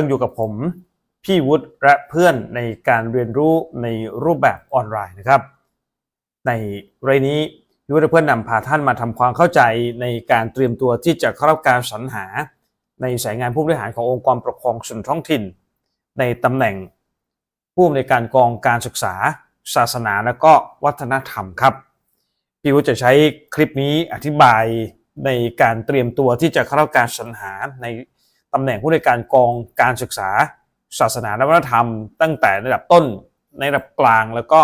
ยังอยู่กับผมพี่วุฒิและเพื่อนในการเรียนรู้ในรูปแบบออนไลน์นะครับ ในรายนี้พี่วุฒิเพื่อนนำพาท่านมาทำความเข้าใจในการเตรียมตัวที่จะเข้ารับการสรรหา ในสายงานผู้บริหารขององค์กรปกครองส่วนท้องถิ่น ในตำแหน่งผู้อำนวยการกองการศึกษา ศาสนาและก็วัฒนธรรมครับพี่วุฒิจะใช้คลิปนี้อธิบายในการเตรียมตัวที่จะเข้ารับการสรรหาใน ตำแหน่งผู้ในการกองการศึกษา ศาสนาและวัฒนธรรม ตั้งแต่ระดับต้นในระดับกลางแล้วก็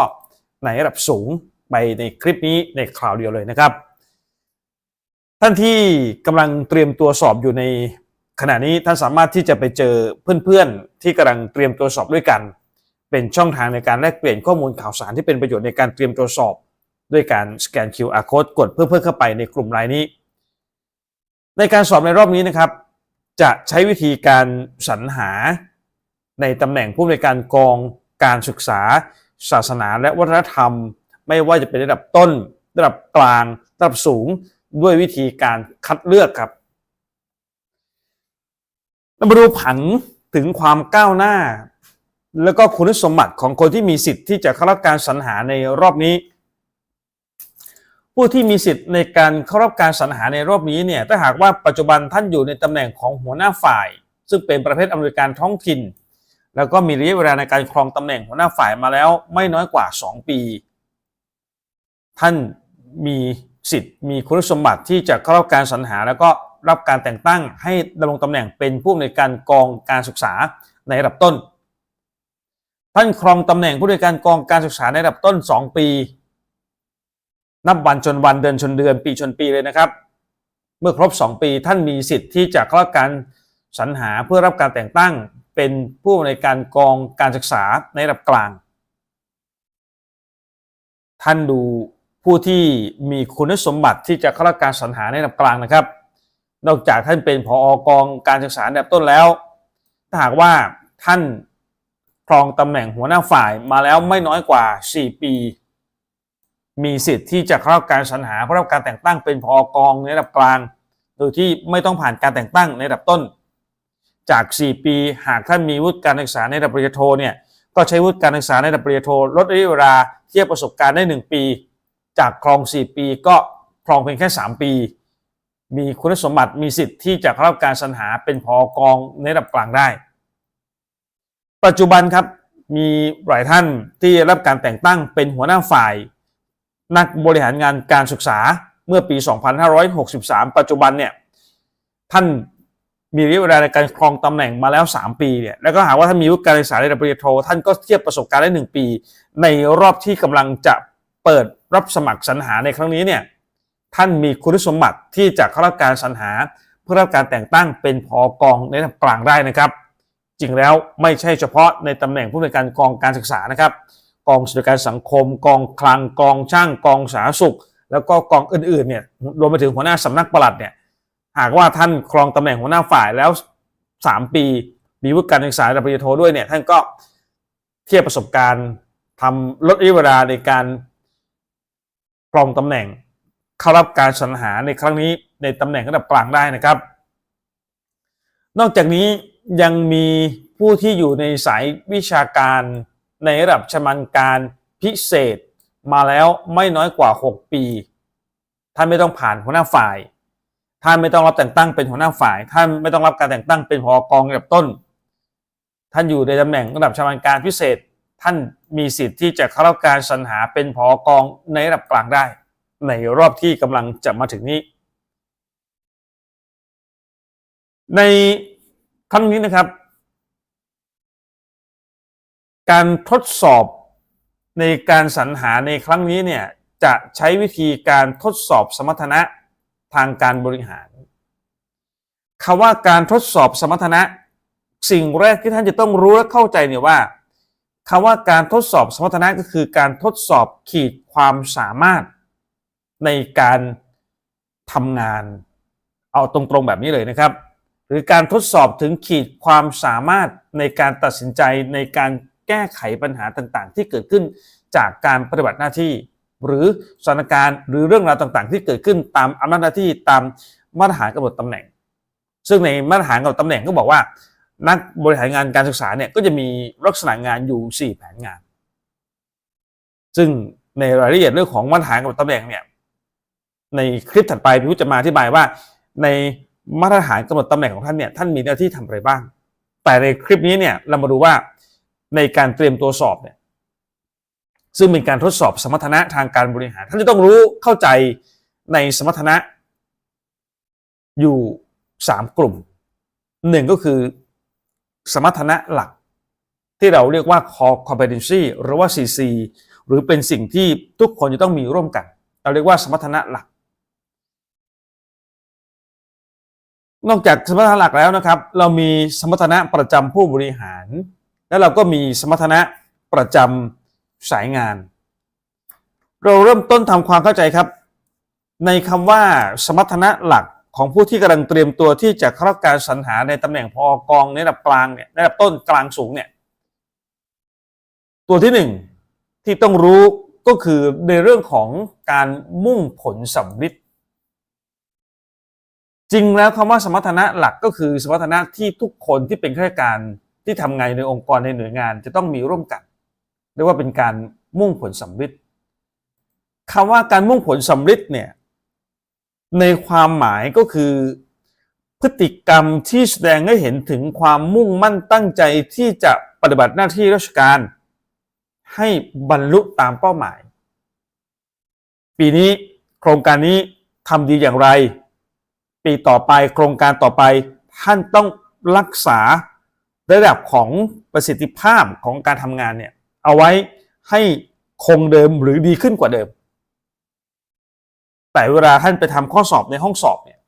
ในระดับสูงไปในคลิปนี้ในคราวเดียวเลยนะครับ ท่านที่กำลังเตรียมตัวสอบอยู่ในขณะนี้ท่านสามารถที่จะไปเจอเพื่อนๆ ที่กำลังเตรียมตัวสอบด้วยกัน เป็นช่องทางในการแลกเปลี่ยนข้อมูลข่าวสารที่เป็นประโยชน์ในการเตรียมตัวสอบ ด้วยการสแกน QR code กดเพื่อเพิ่มเข้าไปในกลุ่มรายนี้ ในการสอบในรอบนี้นะครับ จะใช้วิธีการสรรหาในตำแหน่งผู้อำนวยการกองการศึกษา ศาสนาและวัฒนธรรม ไม่ว่าจะเป็นระดับต้น ระดับกลาง ระดับสูงด้วยวิธีการคัดเลือกครับเรามาดูผังถึงความก้าวหน้า แล้วก็คุณสมบัติของคนที่มีสิทธิ์ที่จะเข้ารับการสรรหาในรอบนี้ ผู้ที่มีสิทธิ์ในการเข้ารับการสรรหาในรอบนี้เนี่ยถ้าหากว่าปัจจุบันท่านอยู่ในตำแหน่งของหัวหน้าฝ่าย ซึ่งเป็นประเภทอำนวยการท้องถิ่น แล้วก็มีระยะเวลาในการครองตำแหน่งหัวหน้าฝ่ายมาแล้วไม่น้อยกว่า 2 ปี ท่านมีสิทธิ์มีคุณสมบัติที่จะเข้ารับการสรรหาแล้วก็รับการแต่งตั้งให้ดำรงตำแหน่งเป็นผู้อำนวยการกองการศึกษาในระดับต้น ท่านครองตำแหน่งผู้อำนวยการกองการศึกษาในระดับต้น 2 ปี นับวันชนวันเดือนชนเดือนปีชนปีเลยนะครับ เมื่อครบ 2 ปีท่านมีสิทธิ์ที่จะเข้ารับการสรรหาเพื่อรับการแต่งตั้งเป็นผู้อำนการกองการศึกษาในระดับกลาง ท่านดูผู้ที่มีคุณสมบัติที่จะเข้ารับการสรรหาในระดับกลางนะครับ นอกจากท่านเป็นผออกองการศึกษาระดับต้นแล้ว ถ้าหากว่าท่านครองตำแหน่งหัวหน้าฝ่ายมาแล้วไม่น้อยกว่า 4 ปี มีสิทธิ์ที่จะเข้ารับการสรรหาเพื่อรับการแต่งตั้งเป็นผอกองในระดับกลาง โดยที่ไม่ต้องผ่านการแต่งตั้งในระดับต้น จาก 4 ปี หากท่านมีวุฒิการศึกษาในระดับปริญญาโทเนี่ยก็ใช้วุฒิการศึกษาในระดับปริญญาโทลดระยะเวลาเทียบประสบการณ์ได้ 1 ปี จากครอง 4 ปีก็ครองเพียงแค่ 3 ปี มีคุณสมบัติมีสิทธิ์ที่จะเข้ารับการสรรหาเป็นผอกองในระดับกลางได้ ปัจจุบันครับมีหลายท่านที่รับการแต่งตั้งเป็นหัวหน้าฝ่าย นักบริหารงานการศึกษาเมื่อปี 2563 ปัจจุบันเนี่ยท่านมีระยะเวลาในการครองตำแหน่งมาแล้ว 3 ปีเนี่ยแล้วก็หากว่าท่านมีวุฒิการศึกษาระดับปริญญาโทท่านก็เทียบประสบการณ์ได้ 1 ปี ในรอบที่กำลังจะเปิดรับสมัครสรรหาในครั้งนี้เนี่ยท่านมีคุณสมบัติที่จะเข้ารับการสรรหาเพื่อรับการแต่งตั้งเป็นผอกองในระดับกลางได้นะครับ จริงแล้วไม่ใช่เฉพาะในตำแหน่งผู้อำนวยการกองการศึกษานะครับ กองสวัสดิการสังคม กองคลังกองช่างกองสาธารณสุข แล้วก็กองอื่นๆเนี่ยรวมไปถึงหัวหน้าสำนักปลัดเนี่ยหากว่าท่านครองตำแหน่งหัวหน้าฝ่ายแล้ว 3 ปี มีวุฒิการศึกษาระดับปริญญาโทด้วยเนี่ยท่านก็เทียบประสบการณ์ทำลดระยะเวลาในการครองตำแหน่งเข้ารับการสรรหาในครั้งนี้ในตำแหน่งระดับกลางได้นะครับ นอกจากนี้ยังมีผู้ที่อยู่ในสายวิชาการ ในระดับชำนาญการพิเศษมาแล้วไม่น้อยกว่า 6 ปี ท่านไม่ต้องผ่านหัวหน้าฝ่าย ท่านไม่ต้องรับแต่งตั้งเป็นหัวหน้าฝ่าย ท่านไม่ต้องรับการแต่งตั้งเป็นผอกองระดับต้น ท่านอยู่ในตำแหน่งระดับชำนาญการพิเศษ ท่านมีสิทธิ์ที่จะเข้ารับการสรรหาเป็นผอกองในระดับกลางได้ ในรอบที่กำลังจะมาถึงนี้ ในครั้งนี้นะครับ การทดสอบในการสรรหาในครั้งนี้เนี่ยจะใช้วิธีการทดสอบสมรรถนะทางการบริหารคำว่าการทดสอบสมรรถนะ สิ่งแรกที่ท่านจะต้องรู้และเข้าใจเนี่ยว่าคำว่าการทดสอบสมรรถนะก็คือการทดสอบขีดความสามารถในการทำงาน เอาตรงๆแบบนี้เลยนะครับ หรือการทดสอบถึงขีดความสามารถในการตัดสินใจในการ แก้ไขปัญหาต่างๆ ที่เกิดขึ้นจากการปฏิบัติหน้าที่ หรือสถานการณ์หรือเรื่องราวต่างๆ ที่เกิดขึ้นตามอำนาจหน้าที่ตามมาตรฐานกำหนดตำแหน่ง ซึ่งในมาตรฐานกำหนดตำแหน่งก็บอกว่า นักบริหารงานการศึกษาเนี่ยก็จะมีลักษณะงานอยู่ 4 แผนงาน ซึ่งในรายละเอียดเรื่องของมาตรฐานกับตำแหน่งเนี่ยในคลิปถัดไปพี่วุฒิจะมาอธิบายว่า ในมาตรฐานกำหนดตำแหน่งของท่านเนี่ยท่านมีหน้าที่ทำอะไรบ้าง แต่ในคลิปนี้เนี่ยเรามาดูว่า ในการเตรียมตัวสอบเนี่ยซึ่งเป็นการทดสอบสมรรถนะทางการบริหารท่านจะต้องรู้เข้าใจในสมรรถนะอยู่ 3 กลุ่มหนึ่งก็คือสมรรถนะหลัก ที่เราเรียกว่า core competency หรือว่า CC หรือเป็นสิ่งที่ทุกคนจะต้องมีร่วมกัน เราเรียกว่าสมรรถนะหลัก นอกจากสมรรถนะหลักแล้วนะครับ เรามีสมรรถนะประจำผู้บริหาร แล้วเราก็มีสมรรถนะประจำสายงาน เราเริ่มต้นทำความเข้าใจครับ ในคำว่าสมรรถนะหลักของผู้ที่กำลังเตรียมตัวที่จะเข้ารับการสรรหาในตำแหน่งพอกองในระดับกลางเนี่ยในระดับต้นกลางสูงเนี่ยตัวที่หนึ่งที่ต้องรู้ก็คือในเรื่องของการมุ่งผลสำลิดจริงแล้วคำว่าสมรรถนะหลักก็คือสมรรถนะที่ทุกคนที่เป็นข้าราชการ ที่ทำงานในองค์กรในหน่วยงานจะต้องมีร่วมกันเรียกว่าเป็นการมุ่งผลสำลิดคำว่าการมุ่งผลสำลิดเนี่ยในความหมายก็คือ พฤติกรรมที่แสดงให้เห็นถึงความมุ่งมั่นตั้งใจที่จะปฏิบัติหน้าที่ราชการ ให้บรรลุตามเป้าหมาย ปีนี้โครงการนี้ทำดีอย่างไร ปีต่อไปโครงการต่อไปท่านต้องรักษา ระดับของประสิทธิภาพของการทำงานเนี่ยเอาไว้ให้คงเดิมหรือดีขึ้นกว่าเดิม แต่เวลาท่านไปทำข้อสอบในห้องสอบเนี่ย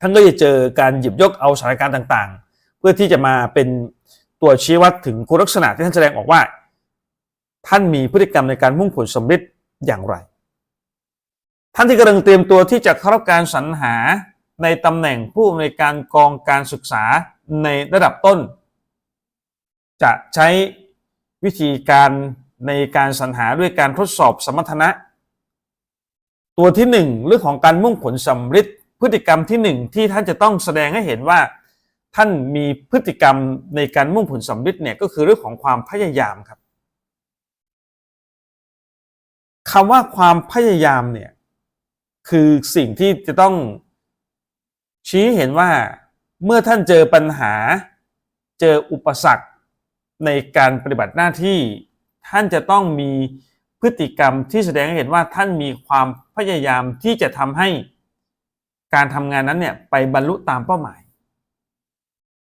ท่านก็จะเจอการหยิบยกเอาสถานการณ์ต่างๆ เพื่อที่จะมาเป็นตัวชี้วัดถึงคุณลักษณะที่ท่านแสดงออกว่า ท่านมีพฤติกรรมในการมุ่งผลสำเร็จอย่างไร ท่านที่กำลังเตรียมตัวที่จะเข้ารับการสรรหาในตำแหน่งผู้อำนวยการกองการศึกษา ในระดับต้น จะใช้วิธีการในการสรรหาด้วยการทดสอบสมรรถนะ ตัวที่หนึ่งเรื่องของการมุ่งผลสำเร็จพฤติกรรมที่หนึ่งที่ท่านจะต้องแสดงให้เห็นว่า ท่านมีพฤติกรรมในการมุ่งผลสำเร็จเนี่ยก็คือเรื่องของความพยายามครับคำว่าความพยายามเนี่ยคือสิ่งที่จะต้องชี้เห็นว่า เมื่อท่านเจอปัญหา เจออุปสรรคในการปฏิบัติหน้าที่ ท่านจะต้องมีพฤติกรรมที่แสดงให้เห็นว่าท่านมีความพยายามที่จะทำให้การทำงานนั้นเนี่ยไปบรรลุตามเป้าหมาย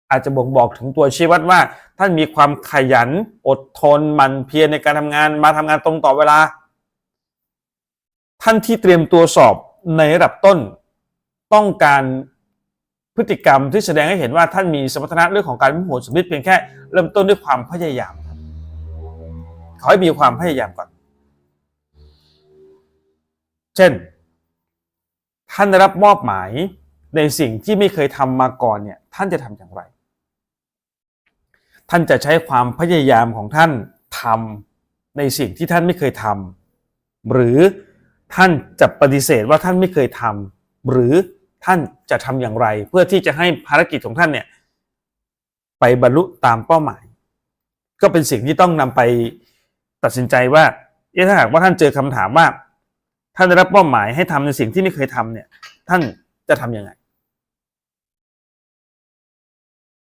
อาจจะบ่งบอกถึงตัวชี้วัดว่า ท่านมีความขยันอดทนหมั่นเพียรในการทำงานมาทำงานตรงต่อเวลา ท่านที่เตรียมตัวสอบในระดับต้น ต้องการ พฤติกรรมที่แสดงให้เห็นว่าท่านมีสมรรถนะเรื่องของการมุ่งผลสำเร็จเพียงแค่เริ่มต้นด้วยความพยายามขอให้มีความพยายามก่อน เช่น ท่านได้รับมอบหมายในสิ่งที่ไม่เคยทำมาก่อนเนี่ยท่านจะทำอย่างไร ท่านจะใช้ความพยายามของท่านทำในสิ่งที่ท่านไม่เคยทำหรือท่านจะปฏิเสธว่าท่านไม่เคยทำหรือ ท่านจะทำอย่างไร เพื่อที่จะให้ภารกิจของท่านเนี่ยไปบรรลุตามเป้าหมาย ก็เป็นสิ่งที่ต้องนำไปตัดสินใจว่าเอ๊ะถ้าหากว่าท่านเจอคำถามว่าท่านได้รับเป้าหมายให้ทำในสิ่งที่ไม่เคยทำเนี่ย ท่านจะทำยังไง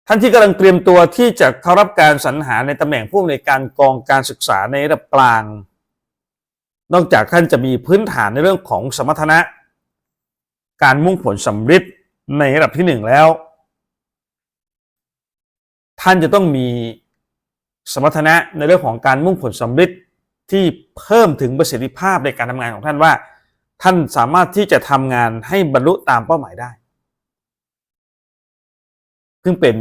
ท่านที่กำลังเตรียมตัวที่จะเข้ารับการสรรหาในตำแหน่งผู้อำนวยการกองการศึกษาในระดับกลาง นอกจากท่านจะมีพื้นฐานในเรื่องของสมรรถนะ การมุ่งผลสำเร็จในระดับที่หนึ่งแล้ว ท่านจะต้องมีสมรรถนะในเรื่องของการมุ่งผลสำเร็จที่เพิ่มถึงประสิทธิภาพในการทำงานของท่านว่า ท่านสามารถที่จะทำงานให้บรรลุตามเป้าหมายได้ซึ่งเป็น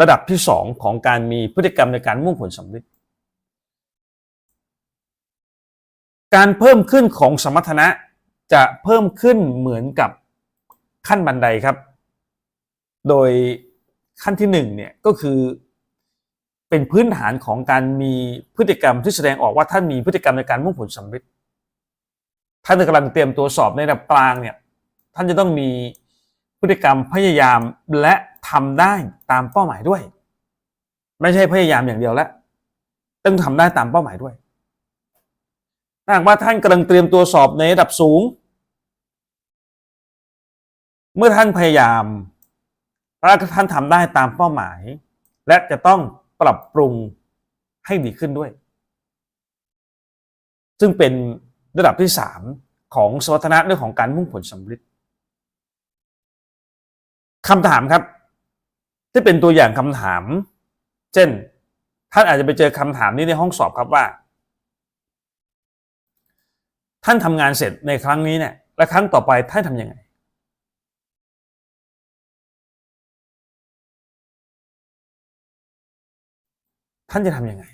ระดับที่สองของการมีพฤติกรรมในการมุ่งผลสำเร็จการเพิ่มขึ้นของสมรรถนะ จะเพิ่มขึ้นเหมือนกับขั้นบันไดครับ โดยขั้นที่หนึ่งเนี่ยก็คือเป็นพื้นฐานของการมีพฤติกรรมที่แสดงออกว่าท่านมีพฤติกรรมในการมุ่งผลสำเร็จท่านกำลังเตรียมตัวสอบในระดับกลางเนี่ยท่านจะต้องมีพฤติกรรมพยายามและทำได้ตามเป้าหมายด้วย ไม่ใช่พยายามอย่างเดียวแล้วต้องทำได้ตามเป้าหมายด้วย ถ้าหากว่าท่านกำลังเตรียมตัวสอบในระดับสูง เมื่อท่านพยายามแล้วท่านทำได้ตามเป้าหมาย และจะต้องปรับปรุงให้ดีขึ้นด้วย ซึ่งเป็นระดับที่สามของสมรรถนะเรื่องของการมุ่งผลสำเร็จคำถามครับที่เป็นตัวอย่างคำถาม เช่น ท่านอาจจะไปเจอคำถามนี้ในห้องสอบครับว่า ท่านทำงานเสร็จในครั้งนี้เนี่ยและครั้งต่อไปท่านทำยังไง ท่านจะทำยังไง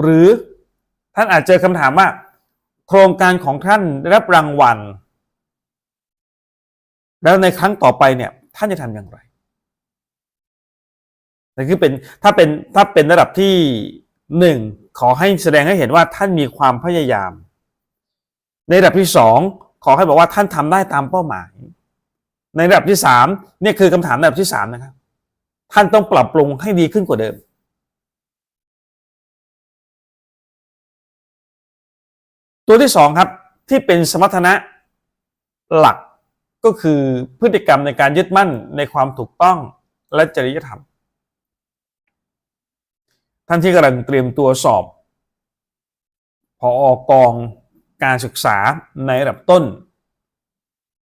หรือท่านอาจเจอคำถามว่า โครงการของท่านได้รับรางวัล แล้วในครั้งต่อไปเนี่ยท่านจะทำอย่างไรนั่นคือเป็นถ้าเป็นถ้าเป็นระดับที่หนึ่ง ขอให้แสดงให้เห็นว่าท่านมีความพยายาม ในระดับที่สองขอให้บอกว่าท่านทำได้ตามเป้าหมาย ในระดับที่สามเนี่ยคือคำถามระดับที่สามนะครับ ท่านต้องปรับปรุงให้ดีขึ้นกว่าเดิม ตัวที่สองครับที่เป็นสมรรถนะหลักก็คือพฤติกรรมในการยึดมั่นในความถูกต้องและจริยธรรม ท่านที่กำลังเตรียมตัวสอบพออกองการศึกษาในระดับต้น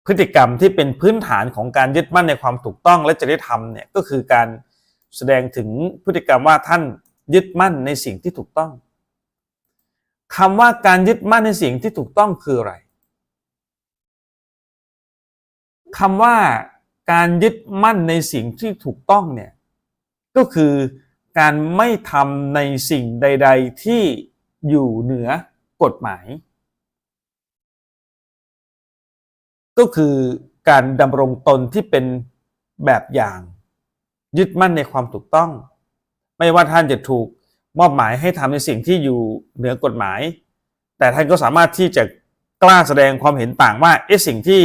พฤติกรรมที่เป็นพื้นฐานของการยึดมั่นในความถูกต้องและจริยธรรมเนี่ยก็คือการแสดงถึงพฤติกรรมว่าท่านยึดมั่นในสิ่งที่ถูกต้องคำว่าการยึดมั่นในสิ่งที่ถูกต้องคืออะไรคำว่าการยึดมั่นในสิ่งที่ถูกต้องเนี่ยก็คือ การไม่ทำในสิ่งใด ๆ ที่อยู่เหนือกฎหมาย ก็คือการดำรงตนที่เป็นแบบอย่าง ยึดมั่นในความถูกต้อง ไม่ว่าท่านจะถูกมอบหมายให้ทำในสิ่งที่อยู่เหนือกฎหมาย แต่ท่านก็สามารถที่จะกล้าแสดงความเห็นต่างว่าเอ๊ะสิ่งที่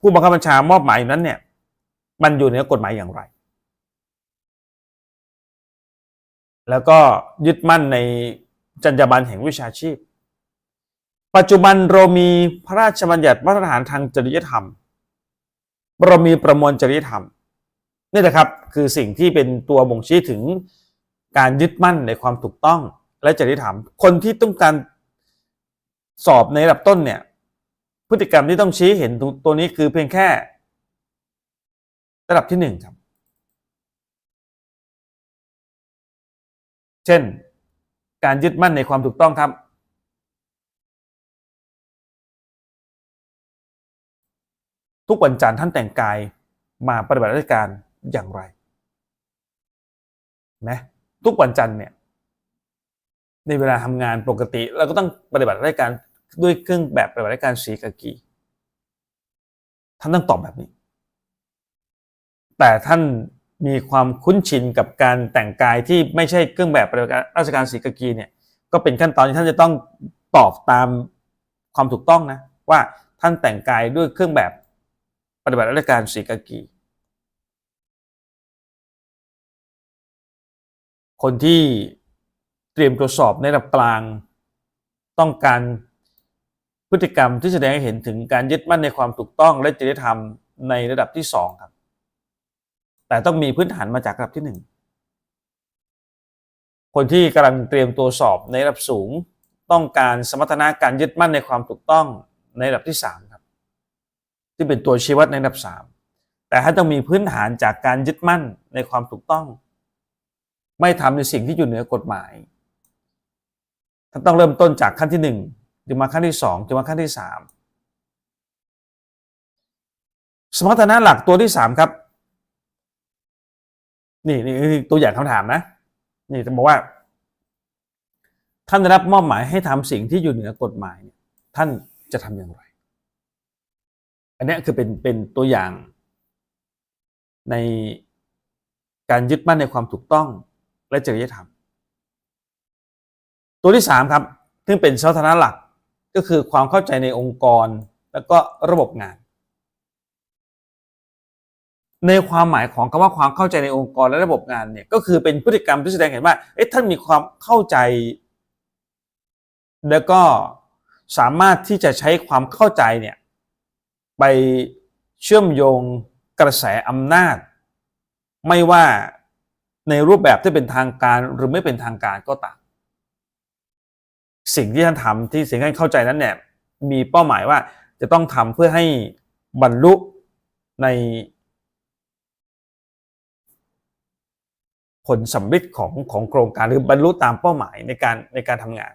ผู้บังคับบัญชามอบหมายนั้นเนี่ยมันอยู่เหนือกฎหมายอย่างไร แล้วก็ยึดมั่นในจรรยาบรรณแห่งวิชาชีพ ปัจจุบันเรามีพระราชบัญญัติมาตรฐานทางจริยธรรม เรามีประมวลจริยธรรมนี่นะครับคือสิ่งที่เป็นตัวบ่งชี้ถึงการยึดมั่นในความถูกต้องและจริยธรรม คนที่ต้องการสอบในระดับต้นเนี่ยพฤติกรรมที่ต้องชี้เห็นตัวนี้คือเพียงแค่ ระดับที่หนึ่งครับ เช่น การยึดมั่นในความถูกต้องครับ ทุกวันจันทร์ท่านแต่งกายมาปฏิบัติราชการอย่างไรนะทุกวันจันทร์เนี่ยในเวลาทำงานปกติ เราก็ต้องปฏิบัติราชการด้วยเครื่องแบบปฏิบัติราชการสีกากีท่านต้องตอบแบบนี้ แต่ท่าน มีความคุ้นชินกับการแต่งกายที่ไม่ใช่เครื่องแบบปฏิบัติราชการสีกากีเนี่ยก็เป็นขั้นตอนที่ท่านจะต้องตอบตามความถูกต้องนะว่าท่านแต่งกายด้วยเครื่องแบบปฏิบัติราชการสีกากี คนที่เตรียมตรวจสอบในระดับกลางต้องการพฤติกรรมที่แสดงให้เห็นถึงการยึดมั่นในความถูกต้องและจริยธรรมในระดับที่สองครับ แต่ต้องมีพื้นฐานมาจากระดับที่หนึ่งคนที่กำลังเตรียมตัวสอบในระดับสูง ต้องการสมรรถนะการยึดมั่นในความถูกต้องในระดับที่สามครับ ที่เป็นตัวชี้วัดในระดับสามแต่ถ้าต้องมีพื้นฐานจากการยึดมั่นในความถูกต้อง ไม่ทำในสิ่งที่อยู่เหนือกฎหมายท่านต้องเริ่มต้นจากขั้นที่หนึ่งจึงมาขั้นที่สองจึงมาขั้นที่สามสมรรถนะหลักตัวที่สามครับ นี่นี่ตัวอย่างคำถามนะ นี่จะบอกว่า ท่านได้รับมอบหมายให้ทำสิ่งที่อยู่เหนือกฎหมาย ท่านจะทำอย่างไร อันนี้คือเป็นเป็นตัวอย่าง ในการยึดมั่นในความถูกต้องและจริยธรรม ตัวที่สามครับ ซึ่งเป็นสาธารณหลักก็คือความเข้าใจในองค์กร แล้วก็ระบบงาน ในความหมายของคำว่าความเข้าใจในองค์กรและระบบงานเนี่ยก็คือเป็นพฤติกรรมที่แสดงเห็นว่าเอ๊ะท่านมีความเข้าใจ แล้วก็สามารถที่จะใช้ความเข้าใจเนี่ยไปเชื่อมโยงกระแสอำนาจ ไม่ว่าในรูปแบบที่เป็นทางการหรือไม่เป็นทางการก็ตามสิ่งที่ท่านทำที่สิ่งที่ท่านเข้าใจนั้นเนี่ยมีเป้าหมายว่าจะต้องทำเพื่อให้บรรลุใน ผลสำเร็จของของโครงการหรือบรรลุตามเป้าหมายในการในการทำงาน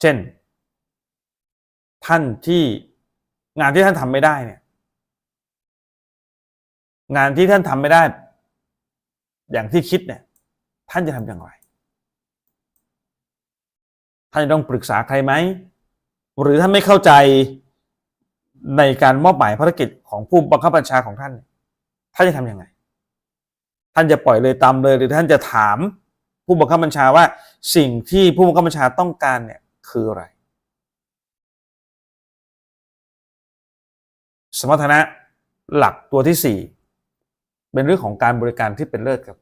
เช่น ท่านที่งานที่ท่านทำไม่ได้เนี่ย งานที่ท่านทำไม่ได้ อย่างที่คิดเนี่ย ท่านจะทำอย่างไร ท่านจะต้องปรึกษาใครไหม หรือท่านไม่เข้าใจในการมอบหมายภารกิจของผู้บังคับบัญชาของท่าน ท่านจะทำยังไง ท่านจะปล่อยเลยตามเลย หรือท่านจะถามผู้บังคับบัญชาว่าสิ่งที่ผู้บังคับบัญชาต้องการเนี่ยคืออะไร สมรรถนะหลักตัวที่สี่เป็นเรื่องของการบริการที่เป็นเลิศครับ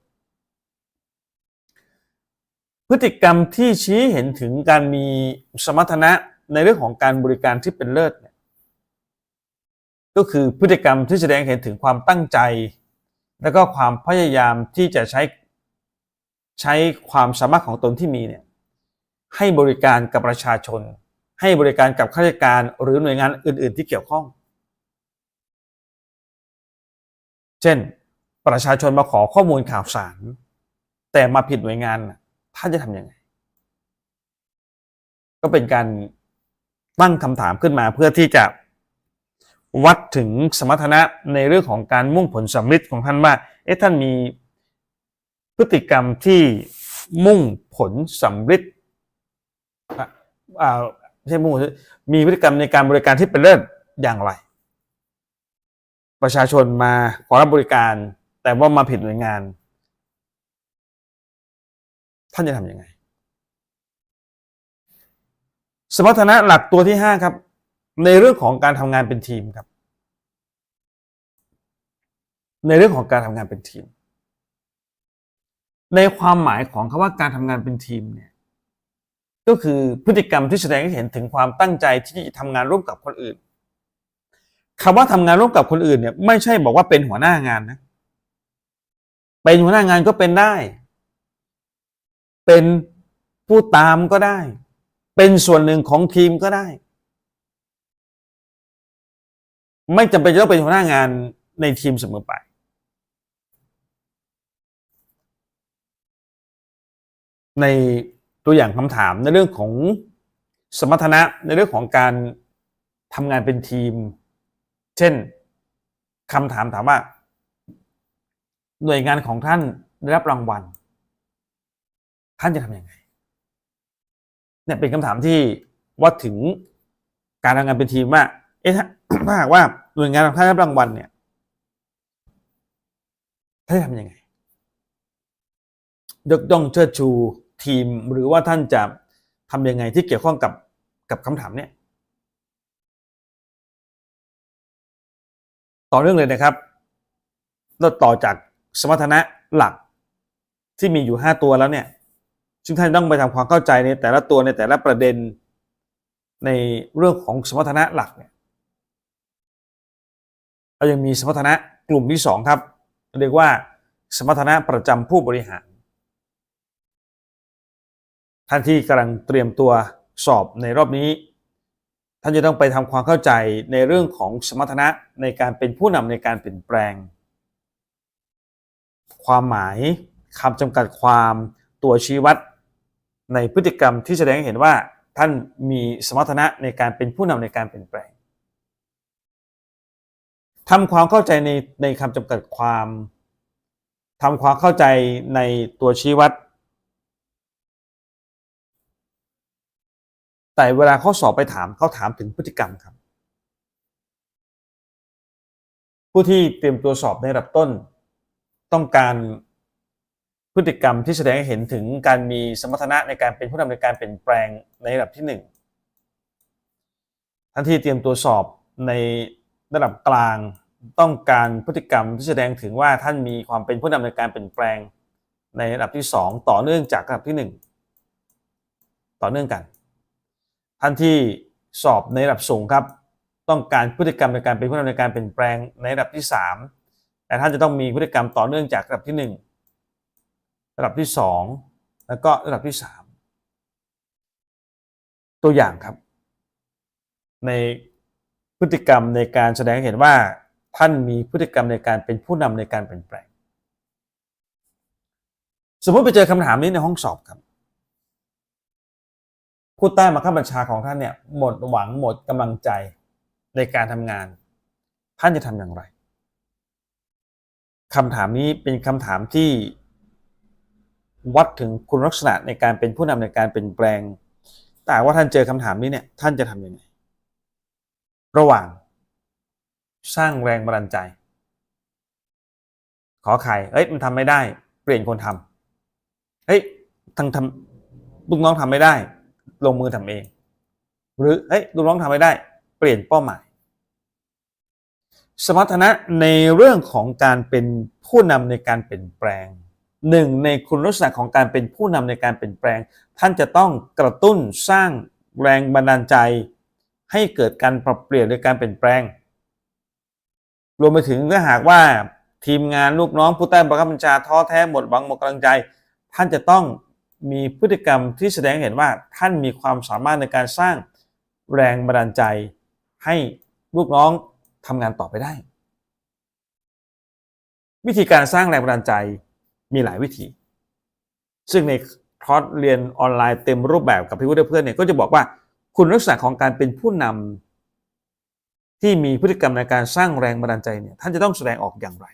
พฤติกรรมที่ชี้เห็นถึงการมีสมรรถนะในเรื่องของการบริการที่เป็นเลิศเนี่ยก็คือพฤติกรรมที่แสดงเห็นถึงความตั้งใจ แล้วก็ความพยายามที่จะใช้ใช้ความสามารถของตนที่มีเนี่ยให้บริการกับประชาชน ให้บริการกับข้าราชการหรือหน่วยงานอื่น ๆ ที่เกี่ยวข้อง เช่น ประชาชนมาขอข้อมูลข่าวสาร แต่มาผิดหน่วยงานน่ะท่านจะทำยังไง ก็เป็นการตั้งคำถามขึ้นมาเพื่อที่จะ วัดถึงสมรรถนะในเรื่องของการมุ่งผลสำเร็จของท่านว่าเอ๊ะท่านมีพฤติกรรมที่มุ่งผลสำเร็จอะอ่าไม่ใช่มุ่งมีพฤติกรรมในการบริการที่เป็นเลิศอย่างไร ประชาชนมาขอรับบริการ แต่ว่ามาผิดหน่วยงาน ท่านจะทำยังไง สมรรถนะหลักตัวที่ห้าครับ ในเรื่องของการทำงานเป็นทีมครับ ในเรื่องของการทำงานเป็นทีม ในความหมายของคำว่าการทำงานเป็นทีมเนี่ยก็คือพฤติกรรมที่แสดงให้เห็นถึงความตั้งใจที่จะทำงานร่วมกับคนอื่นคำว่าทำงานร่วมกับคนอื่นเนี่ยไม่ใช่บอกว่าเป็นหัวหน้างานนะ เป็นหัวหน้างานก็เป็นได้ เป็นผู้ตามก็ได้ เป็นส่วนหนึ่งของทีมก็ได้ ไม่จำเป็นจะต้องเป็นหัวหน้างานในทีมเสมอไปในตัวอย่างคำถามในเรื่องของสมรรถนะในเรื่องของการทำงานเป็นทีม เช่นคำถามถามว่า หน่วยงานของท่านได้รับรางวัล ท่านจะทำยังไงเนี่ยเป็นคำถามที่วัดถึงการทำงานเป็นทีมว่า เอ๊ะถ้าถ้าหากว่าหน่วยงานของท่านได้รับรางวัลเนี่ยท่านจะทำยังไง ยกย่องเชิดชูทีมหรือว่าท่านจะทำยังไงที่เกี่ยวข้องกับกับคำถามเนี่ยต่อเนื่องเลยนะครับเราต่อจากสมรรถนะหลักที่มีอยู่ 5 ตัวแล้วเนี่ย ซึ่งท่านต้องไปทำความเข้าใจในแต่ละตัวในแต่ละประเด็นในเรื่องของสมรรถนะหลักเนี่ย เรายังมีสมรรถนะกลุ่มที่ 2 ครับ เรียกว่าสมรรถนะประจำผู้บริหาร ท่านที่กำลังเตรียมตัวสอบในรอบนี้ ท่านจะต้องไปทำความเข้าใจในเรื่องของสมรรถนะในการเป็นผู้นำในการเปลี่ยนแปลง ความหมายคำจำกัดความตัวชี้วัดในพฤติกรรมที่แสดงให้เห็นว่าท่านมีสมรรถนะในการเป็นผู้นำในการเปลี่ยนแปลง ทำความเข้าใจในในคำจำกัดความทำความเข้าใจในตัวชี้วัด แต่เวลาเขาสอบไปถามเขาถามถึงพฤติกรรมครับ ผู้ที่เตรียมตัวสอบในระดับต้น ต้องการพฤติกรรมที่แสดงให้เห็นถึงการมีสมรรถนะในการเป็นผู้นำในการเปลี่ยนแปลงในระดับที่หนึ่งท่านที่เตรียมตัวสอบในระดับกลาง ต้องการพฤติกรรมที่แสดงถึงว่าท่านมีความเป็นผู้นำในการเปลี่ยนแปลงในระดับที่สองต่อเนื่องจากระดับที่หนึ่งต่อเนื่องกัน ท่านที่สอบในระดับสูงครับ ต้องการพฤติกรรมในการเป็นผู้นำในการเปลี่ยนแปลงในระดับที่สามแต่ท่านจะต้องมีพฤติกรรมต่อเนื่องจากระดับที่หนึ่งระดับที่สองแล้วก็ระดับที่สามตัวอย่างครับ ในพฤติกรรมในการแสดงเห็นว่า ท่านมีพฤติกรรมในการเป็นผู้นำในการเปลี่ยนแปลง สมมติไปเจอคำถามนี้ในห้องสอบครับ ผู้ใต้บังคับบัญชาของท่านเนี่ยหมดหวังหมดกำลังใจในการทำงาน ท่านจะทำอย่างไรคำถามนี้เป็นคำถามที่วัดถึงคุณลักษณะในการเป็นผู้นำในการเปลี่ยนแปลง แต่ว่าท่านเจอคำถามนี้เนี่ยท่านจะทำยังไง ระหว่าง สร้างแรงบันดาลใจ ขอใครเอ้ยมันทำไม่ได้ เปลี่ยนคนทำเฮ้ยทางทำลูกน้องทำไม่ได้ ลงมือทำเอง หรือเฮ้ยลูกน้องทำไม่ได้ เปลี่ยนเป้าหมาย สมรรถนะในเรื่องของการเป็นผู้นำในการเปลี่ยนแปลงหนึ่งในคุณลักษณะของการเป็นผู้นำในการเปลี่ยนแปลง ท่านจะต้องกระตุ้นสร้างแรงบันดาลใจ ให้เกิดการปรับเปลี่ยนในการเปลี่ยนแปลง รวมไปถึงถ้าหากว่าทีมงานลูกน้องผู้ใต้บังคับบัญชาท้อแท้หมดหวังหมดกำลังใจ ท่านจะต้องมีพฤติกรรมที่แสดงเห็นว่าท่านมีความสามารถในการสร้างแรงบันดาลใจให้ลูกน้องทำงานต่อไปได้ วิธีการสร้างแรงบันดาลใจมีหลายวิธี ซึ่งในคอร์สเรียนออนไลน์เต็มรูปแบบกับพี่วุฒิเพื่อนเนี่ยก็จะบอกว่าคุณลักษณะของการเป็นผู้นำ ที่มีพฤติกรรมในการสร้างแรงบันดาลใจเนี่ยท่านจะต้องแสดงออกอย่างไร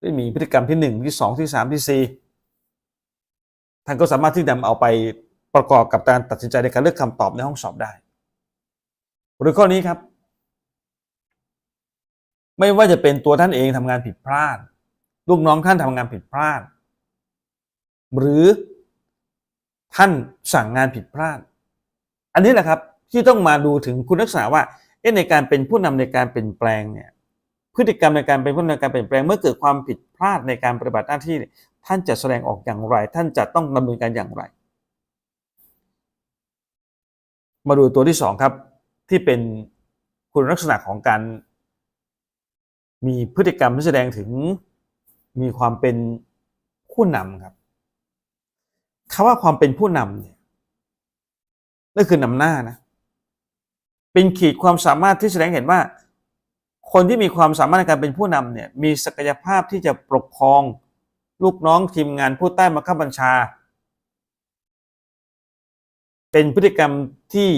ได้มีพฤติกรรมที่หนึ่งที่สองที่สามที่สี่ท่านก็สามารถที่จะเอาไปประกอบกับการตัดสินใจในการเลือกคำตอบในห้องสอบได้หรือข้อนี้ครับ ไม่ว่าจะเป็นตัวท่านเองทำงานผิดพลาด ลูกน้องท่านทำงานผิดพลาด หรือท่านสั่งงานผิดพลาด อันนี้แหละครับ ที่ต้องมาดูถึงคุณลักษณะว่าเอ๊ะในการเป็นผู้นำในการเปลี่ยนแปลงเนี่ยพฤติกรรมในการเป็นผู้นำในการเปลี่ยนแปลงเมื่อเกิดความผิดพลาดในการปฏิบัติหน้าที่ ท่านจะแสดงออกอย่างไร ท่านจะต้องดำเนินการอย่างไร มาดูตัวที่สองครับ ที่เป็นคุณลักษณะของการ มีพฤติกรรมที่แสดงถึงมีความเป็นผู้นำครับคำว่าความเป็นผู้นำเนี่ยนั่นคือนำหน้านะ เป็นขีดความสามารถที่แสดงเห็นว่า คนที่มีความสามารถในการเป็นผู้นำเนี่ยมีศักยภาพที่จะปกครองลูกน้องทีมงานผู้ใต้บังคับบัญชา เป็นพฤติกรรมที่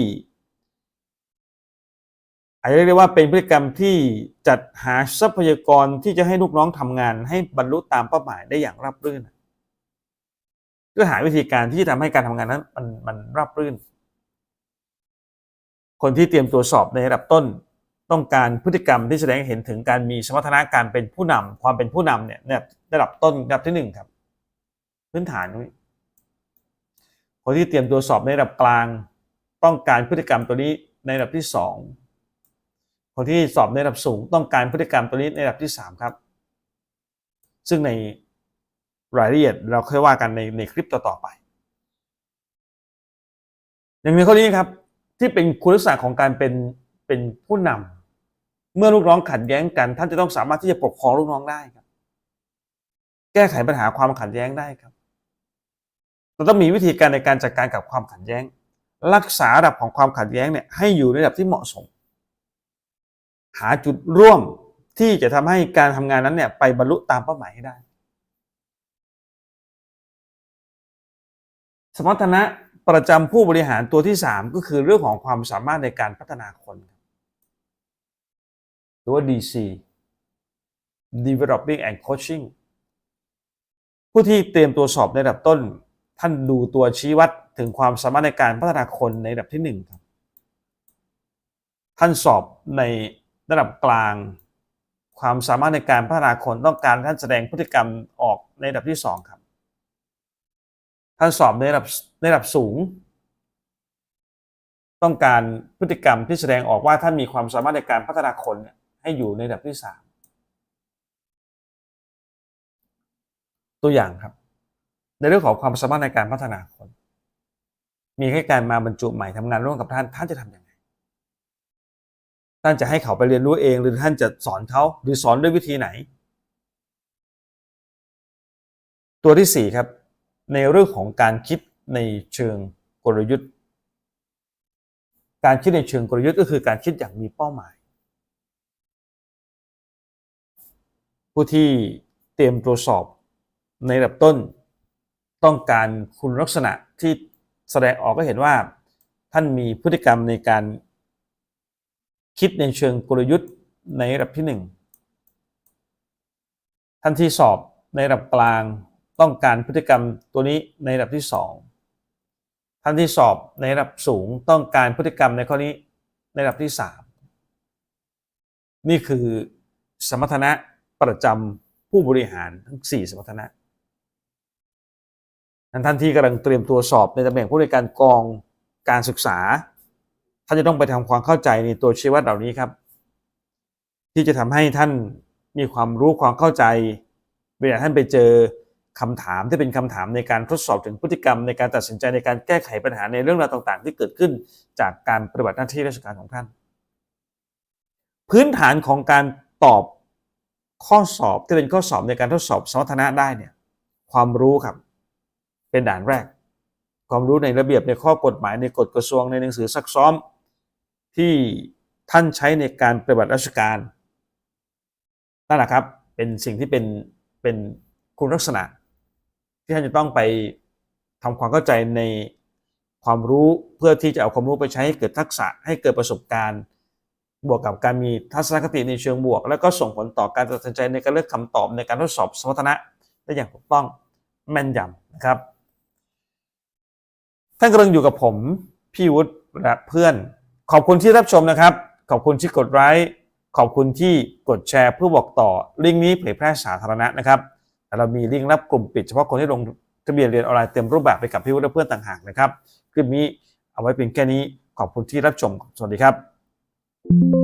อาจจะเรียกได้ว่าเป็นพฤติกรรมที่จัดหาทรัพยากรที่จะให้ลูกน้องทำงาน ให้บรรลุตามเป้าหมายได้อย่างราบรื่นเพื่อหาวิธีการที่จะทำให้การทำงานนั้นมันมันราบรื่น คนที่เตรียมตัวสอบในระดับต้น ต้องการพฤติกรรมที่แสดงเห็นถึงการมีสมรรถนะการเป็นผู้นำความเป็นผู้นำเนี่ยระดับต้นระดับที่หนึ่งครับ พื้นฐานคนที่เตรียมตัวสอบในระดับกลาง ต้องการพฤติกรรมตัวนี้ในระดับที่สองคนที่สอบในระดับสูง ต้องการพฤติกรรมตัวนี้ในระดับที่สามครับ ซึ่งในรายละเอียดเราค่อยว่ากันในในคลิปต่อๆไป อย่างในข้อนี้ครับ ที่เป็นคุณลักษณะของการเป็นเป็นผู้นำเมื่อลูกน้องขัดแย้งกัน ท่านจะต้องสามารถที่จะปกครองลูกน้องได้ครับ แก้ไขปัญหาความขัดแย้งได้ครับเราต้องมีวิธีการในการจัดการกับความขัดแย้ง รักษาระดับของความขัดแย้งเนี่ยให้อยู่ในระดับที่เหมาะสม หาจุดร่วมที่จะทำให้การทำงานนั้นเนี่ยไปบรรลุตามเป้าหมายให้ได้ สมรรถนะ ประจำผู้บริหารตัวที่ 3 ก็คือเรื่องของความสามารถในการพัฒนาคนหรือว่า DC Developing and Coaching ผู้ที่เตรียมตัวสอบในระดับต้น ท่านดูตัวชี้วัดถึงความสามารถในการพัฒนาคนในระดับที่ 1 ครับ ท่านสอบในระดับกลาง ความสามารถในการพัฒนาคนต้องการท่านแสดงพฤติกรรมออกในระดับที่ 2 ครับ ท่านสอบในระดับในระดับสูง ต้องการพฤติกรรมที่แสดงออกว่าท่านมีความสามารถในการพัฒนาคนให้อยู่ในระดับที่สามตัวอย่างครับ ในเรื่องของความสามารถในการพัฒนาคน มีแค่การมาบรรจุใหม่ทำงานร่วมกับท่านท่านจะทำยังไงท่านจะให้เขาไปเรียนรู้เองหรือท่านจะสอนเขาหรือสอนด้วยวิธีไหน ตัวที่สี่ครับ ในเรื่องของการคิดในเชิงกลยุทธ์ การคิดในเชิงกลยุทธ์ก็คือการคิดอย่างมีเป้าหมาย ผู้ที่เตรียมตัวจสอบในระดับต้น ต้องการคุณลักษณะที่แสดงออกก็เห็นว่า ท่านมีพฤติกรรมในการคิดในเชิงกลยุทธ์ในระดับที่หนึ่งท่านที่สอบในระดับกลาง ต้องการพฤติกรรมตัวนี้ในระดับที่สองท่านที่สอบในระดับสูงต้องการพฤติกรรมในข้อนี้ในระดับที่สามนี่คือสมรรถนะประจำผู้บริหารทั้งสี่สมรรถนะนั้นท่านที่กำลังเตรียมตัวสอบในตำแหน่งผู้ในวยการกองการศึกษาท่านจะต้องไปทำความเข้าใจในตัวชี้วัดเหล่านี้ครับ ที่จะทำให้ท่านมีความรู้ความเข้าใจ เวลาท่านไปเจอ คำถามที่เป็นคำถามในการทดสอบถึงพฤติกรรมในการตัดสินใจในการแก้ไขปัญหาในเรื่องราวต่างๆ ที่เกิดขึ้นจากการปฏิบัติหน้าที่ราชการของท่าน พื้นฐานของการตอบข้อสอบที่เป็นข้อสอบในการทดสอบสมรรถนะได้เนี่ยความรู้ครับ เป็นด่านแรก ความรู้ในระเบียบในข้อกฎหมายในกฎกระทรวงในหนังสือซักซ้อม ที่ท่านใช้ในการปฏิบัติราชการนั่นแหละครับเป็นสิ่งที่เป็นเป็นคุณลักษณะ ที่ท่านจะต้องไปทำความเข้าใจในความรู้เพื่อที่จะเอาความรู้ไปใช้ให้เกิดทักษะให้เกิดประสบการณ์ บวกกับการมีทัศนคติในเชิงบวก แล้วก็ส่งผลต่อการตัดสินใจในการเลือกคำตอบในการทดสอบสมรรถนะได้อย่างถูกต้องแม่นยำนะครับท่านกำลังอยู่กับผมพี่วุฒิและเพื่อน ขอบคุณที่รับชมนะครับ ขอบคุณที่กดไลค์ขอบคุณที่กดแชร์เพื่อบอกต่อลิงก์นี้เผยแพร่สาธารณะนะครับ เรามีลิงก์รับกลุ่มปิดเฉพาะคนที่ลงทะเบียนเรียนออนไลน์เต็มรูปแบบไปกับพี่วุฒิและเพื่อนต่างหากนะครับ คลิปนี้เอาไว้เพียงแค่นี้ขอบคุณที่รับชม สวัสดีครับ